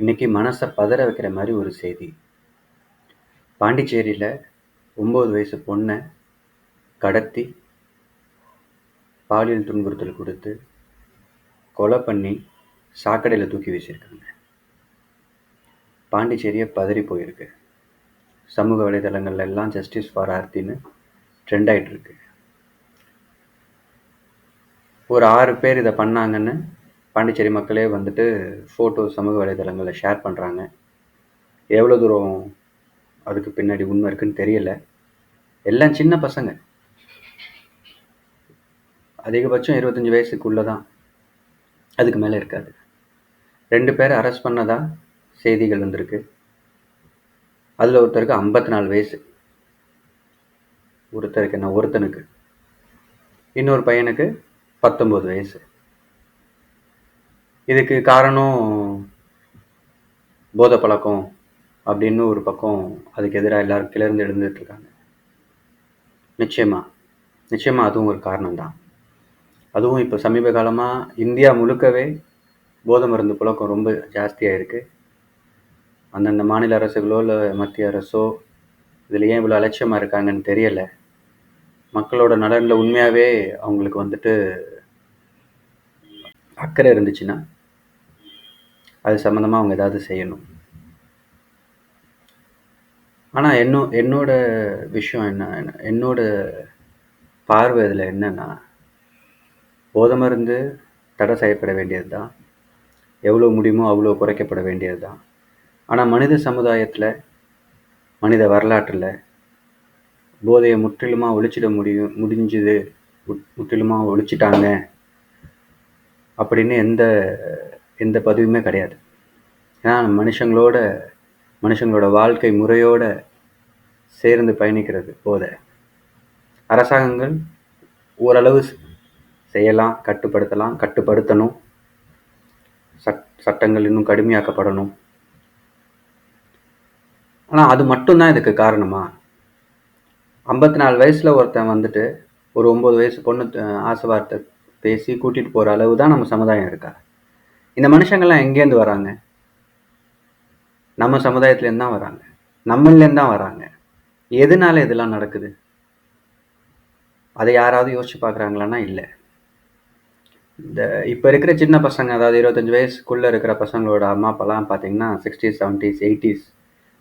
இன்னைக்கு மனசை பதற வைக்கிற மாதிரி ஒரு செய்தி. பாண்டிச்சேரியில் ஒம்பது வயசு பொண்ணை கடத்தி பாலியல் துன்புறுத்தல் கொடுத்து கொலை பண்ணி சாக்கடையில் தூக்கி வீசியிருக்காங்க பாண்டிச்சேரியை பதறி போயிருக்கு. சமூக வலைதளங்கள்ல எல்லாம் ஜஸ்டிஸ் ஃபார் ஆர்த்தின்னு ட்ரெண்ட் ஆயிட்டு இருக்கு. ஒரு ஆறு பேர் இதை பண்ணாங்கன்னு பாண்டிச்சேரி மக்களே வந்துட்டு ஃபோட்டோ சமூக வலைதளங்களில் ஷேர் பண்ணுறாங்க எவ்வளோ தூரம் அதுக்கு பின்னாடி உண்மை இருக்குன்னு தெரியல. எல்லாம் சின்ன பசங்க. அதிகபட்சம் இருபத்தஞ்சி வயசுக்குள்ளே தான் அதுக்கு மேலே இருக்காது. ரெண்டு பேரை அரெஸ்ட் பண்ணதா செய்திகள் வந்திருக்கு. அதில் ஒருத்தருக்கு ஐம்பத்தி நாலு வயசு. ஒருத்தருக்கு என்ன ஒருத்தனுக்கு. இன்னொரு பையனுக்கு பத்தொம்போது வயசு. இதுக்கு காரணம் போதை பழக்கம் அப்படின்னு ஒரு பக்கம் அதுக்கு எதிராக எல்லாரும் கிளர்ந்து எழுந்துட்டு இருக்காங்க நிச்சயமா. நிச்சயமா அதுவும் ஒரு காரணம்தான். அதுவும் இப்போ சமீப காலமாக இந்தியா முழுக்கவே போதை மருந்து புழக்கம் ரொம்ப ஜாஸ்தியாக இருக்குது அந்தந்த மாநில அரசுகளோ இல்லை மத்திய அரசோ இதில் ஏன் இவ்வளோ அலட்சியமாக இருக்காங்கன்னு தெரியலை. மக்களோட நலனில் உண்மையாகவே அவங்களுக்கு வந்துட்டு அக்கறை இருந்துச்சுன்னா அது சம்மந்தமாக அவங்க ஏதாவது செய்யணும். ஆனால் என்னோ என்னோட விஷயம் என்ன என்னோட பார்வை இதில் என்னென்னா போதை மருந்து தடை செய்யப்பட வேண்டியது தான் எவ்வளோ முடியுமோ அவ்வளோ குறைக்கப்பட வேண்டியது தான் ஆனால் மனித சமுதாயத்தில் மனித வரலாற்றில் போதையை முற்றிலுமாக ஒழிச்சிட முடியும் முடிஞ்சுது முற்றிலுமாக ஒழிச்சிட்டாங்க அப்படின்னு எந்த எந்த பதிவுமே கிடையாது. ஏன்னா மனுஷங்களோட மனுஷங்களோட வாழ்க்கை முறையோட சேர்ந்து பயணிக்கிறது போத. அரசாங்கங்கள் ஓரளவு செய்யலாம் கட்டுப்படுத்தலாம் கட்டுப்படுத்தணும். சட் சட்டங்கள் இன்னும் கடுமையாக்கப்படணும். ஆனால் அது மட்டும்தான் இதுக்கு காரணமா? ஐம்பத்தி நாலு வயசில் ஒருத்தன் வந்துட்டு ஒரு ஒம்பது வயசு பொண்ணு ஆசை வார்த்தை பேசி கூட்டிகிட்டு போகிற அளவு தான் நம்ம சமுதாயம் இருக்கா? இந்த மனுஷங்கள்லாம் எங்கேருந்து வராங்க? நம்ம சமுதாயத்துலேருந்து தான் வராங்க. நம்மளேருந்து தான் வராங்க. எதனால இதெல்லாம் நடக்குது? அதை யாராவது யோசிச்சு பார்க்குறாங்களான்னா இல்லை. இந்த இப்போ இருக்கிற சின்ன பசங்க அதாவது இருபத்தஞ்சி வயசுக்குள்ளே இருக்கிற பசங்களோட அம்மா அப்பாலாம் பார்த்தீங்கன்னா சிக்ஸ்டீஸ் செவன்ட்டீஸ் எயிட்டிஸ்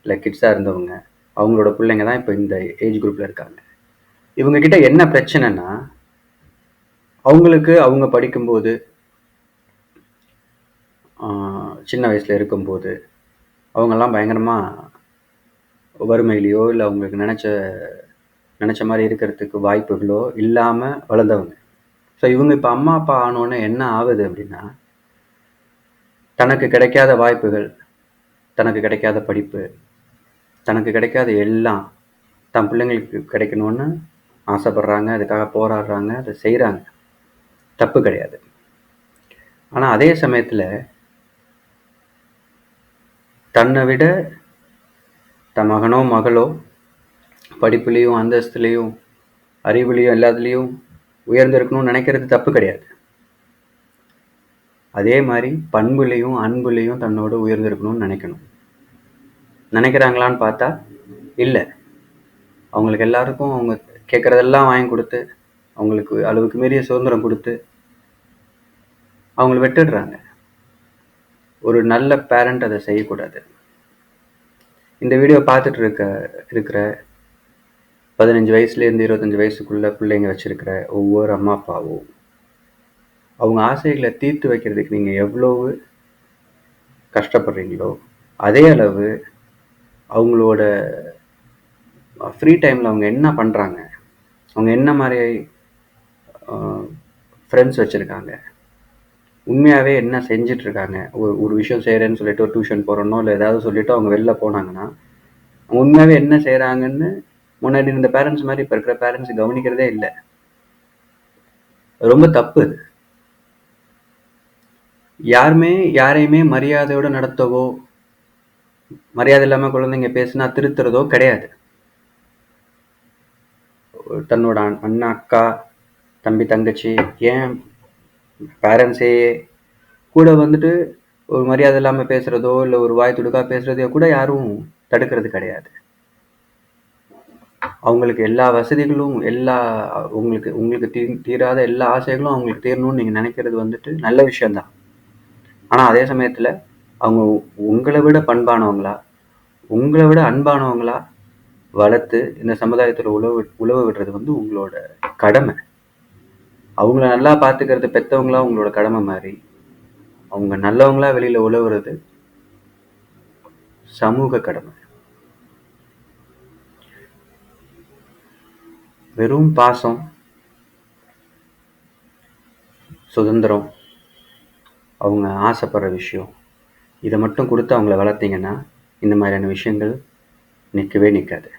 இல்லை கிட்ஸாக இருந்தவங்க அவங்களோட பிள்ளைங்க தான் இப்போ இந்த ஏஜ் குரூப்பில் இருக்காங்க. இவங்கக்கிட்ட என்ன பிரச்சனைனா அவங்களுக்கு அவங்க படிக்கும்போது சின்ன வயசில் இருக்கும்போது அவங்கெல்லாம் பயங்கரமாக வறுமையிலையோ இல்லை அவங்களுக்கு நினச்ச நினச்ச மாதிரி இருக்கிறதுக்கு வாய்ப்புகளோ இல்லாமல் வளர்ந்தவங்க. ஸோ இவங்க இப்போ அம்மா அப்பா ஆனோடனே என்ன ஆகுது அப்படின்னா தனக்கு கிடைக்காத வாய்ப்புகள் தனக்கு கிடைக்காத படிப்பு தனக்கு கிடைக்காத எல்லாம் தன் பிள்ளைங்களுக்கு கிடைக்கணும்னு ஆசைப்படுறாங்க அதுக்காக போராடுறாங்க அதை செய்கிறாங்க தப்பு கிடையாது. ஆனால் அதே சமயத்தில் தன்னை விட தன் மகனோ மகளோ படிப்புலேயும் அந்தஸ்துலேயும் அறிவுலேயும் எல்லாத்துலேயும் உயர்ந்திருக்கணும்னு நினைக்கிறது தப்பு கிடையாது. அதே மாதிரி பண்புலேயும் அன்புலேயும் தன்னோட உயர்ந்திருக்கணும்னு நினைக்கணும். நினைக்கிறாங்களான்னு பார்த்தா இல்லை. அவங்களுக்கு எல்லாருக்கும் அவங்க கேட்குறதெல்லாம் வாங்கி கொடுத்து அவங்களுக்கு அளவுக்கு மீறிய சுதந்திரம் கொடுத்து அவங்கள விட்டுடுறாங்க. ஒரு நல்ல பேரண்ட் அதை செய்யக்கூடாது. இந்த வீடியோ பார்த்துட்டு இருக்க இருக்கிற பதினஞ்சு வயசுலேருந்து இருபத்தஞ்சி வயசுக்குள்ளே பிள்ளைங்க வச்சுருக்கிற ஒவ்வொரு அம்மா அப்பாவும் அவங்க ஆசைகளை தீர்த்து வைக்கிறதுக்கு நீங்கள் எவ்வளவு கஷ்டப்படுறீங்களோ அதே அளவு அவங்களோட ஃப்ரீ டைமில் அவங்க என்ன பண்ணுறாங்க அவங்க என்ன மாதிரி ஃப்ரெண்ட்ஸ் வச்சுருக்காங்க உண்மையாகவே என்ன செஞ்சிட்ருக்காங்க? ஒரு ஒரு விஷயம் செய்கிறேன்னு சொல்லிட்டு ஒரு டியூஷன் போகிறனோ இல்லை ஏதாவது சொல்லிட்டு அவங்க வெளில போனாங்கன்னா உண்மையாகவே என்ன செய்கிறாங்கன்னு முன்னாடி இருந்த பேரண்ட்ஸ் மாதிரி இப்போ இருக்கிற பேரண்ட்ஸ் கவனிக்கிறதே இல்லை. ரொம்ப தப்பு. அது யாருமே யாரையுமே மரியாதையோடு நடத்தவோ மரியாதை இல்லாமல் குழந்தைங்க பேசுனா திருத்துறதோ கிடையாது. தன்னோட அண்ணா அக்கா தம்பி தங்கச்சி ஏன் பேரண்ட்ஸே கூட வந்துட்டு ஒரு மரியாதை இல்லாமல் பேசுகிறதோ இல்லை ஒரு வாய் துடுக்கா பேசுகிறதையோ கூட யாரும் தடுக்கிறது கிடையாது. அவங்களுக்கு எல்லா வசதிகளும் எல்லா உங்களுக்கு உங்களுக்கு தீ தீராத எல்லா ஆசைகளும் அவங்களுக்கு தீரணும்னு நீங்கள் நினைக்கிறது வந்துட்டு நல்ல விஷயந்தான் ஆனால் அதே சமயத்தில் அவங்க உங்களை விட பண்பானவங்களா உங்களை விட அன்பானவங்களா வளர்த்து இந்த சமுதாயத்தில் உழவு உழவு விடுறது வந்து உங்களோட கடமை. அவங்கள நல்லா பார்த்துக்கிறது பெற்றவங்களா உங்களோட கடமை மாதிரி. அவங்க நல்லவங்களா வெளியில் உழவுறது சமூக கடமை. வெறும் பாசம் சுதந்திரம் அவங்க ஆசைப்படுற விஷயம் இதை மட்டும் கொடுத்து அவங்கள வளர்த்தீங்கன்னா இந்த மாதிரியான விஷயங்கள் நிற்கவே நிற்காது.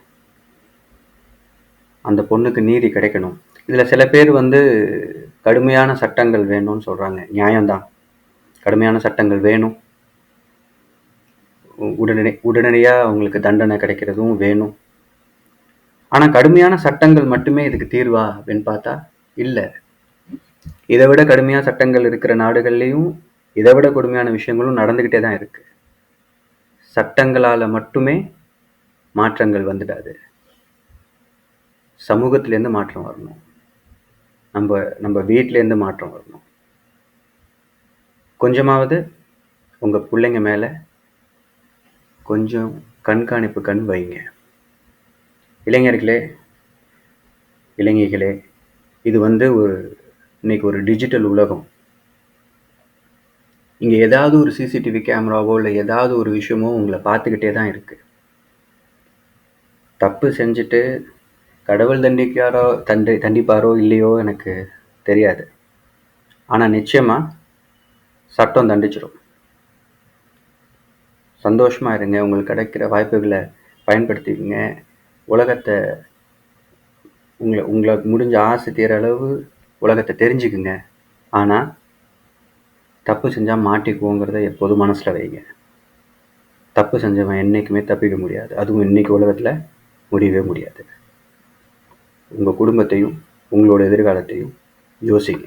அந்த பொண்ணுக்கு நீதி கிடைக்கணும். இதில் சில பேர் வந்து கடுமையான சட்டங்கள் வேணும்னு சொல்கிறாங்க நியாயம்தான். கடுமையான சட்டங்கள் வேணும். உடனடி உடனடியாக அவங்களுக்கு தண்டனை கிடைக்கிறதும் வேணும். ஆனால் கடுமையான சட்டங்கள் மட்டுமே இதுக்கு தீர்வா அப்படின்னு பார்த்தா இல்லை. இதை விட கடுமையான சட்டங்கள் இருக்கிற நாடுகள்லேயும் இதை விட கொடுமையான விஷயங்களும் நடந்துக்கிட்டே தான் இருக்குது சட்டங்களால் மட்டுமே மாற்றங்கள் வந்துடாது. சமூகத்திலேருந்து மாற்றம் வரணும். நம்ம நம்ம வீட்டிலேருந்து மாற்றம் வரணும். கொஞ்சமாவது உங்கள் பிள்ளைங்க மேலே கொஞ்சம் கண்காணிப்பு கண் வைங்க. இளைஞர்களே இளைஞர்களே இது வந்து ஒரு இன்னைக்கு ஒரு டிஜிட்டல் உலகம். இங்கே ஏதாவது ஒரு சிசிடிவி கேமராவோ இல்லை ஏதாவது ஒரு விஷயமோ உங்களை பார்த்துக்கிட்டே தான் இருக்குது தப்பு செஞ்சுட்டு கடவுள் தண்டிக்காரோ தண்டி தண்டிப்பாரோ இல்லையோ எனக்கு தெரியாது. ஆனால் நிச்சயமாக சட்டம் தண்டிச்சிடும் சந்தோஷமாக இருங்க உங்களுக்கு கிடைக்கிற வாய்ப்புகளை பயன்படுத்திக்கங்க. உலகத்தை உங்களை உங்களை முடிஞ்ச ஆசை தீர அளவு உலகத்தை தெரிஞ்சுக்குங்க. ஆனால் தப்பு செஞ்சால் மாட்டிக்குவோங்கிறத எப்போதும் மனசில் வைங்க. தப்பு செஞ்சவன் என்றைக்குமே தப்பிக்க முடியாது. அதுவும் இன்றைக்கி உலகத்தில் முடியவே முடியாது. உங்கள் குடும்பத்தையும் உங்களோட எதிர்காலத்தையும் யோசிங்க.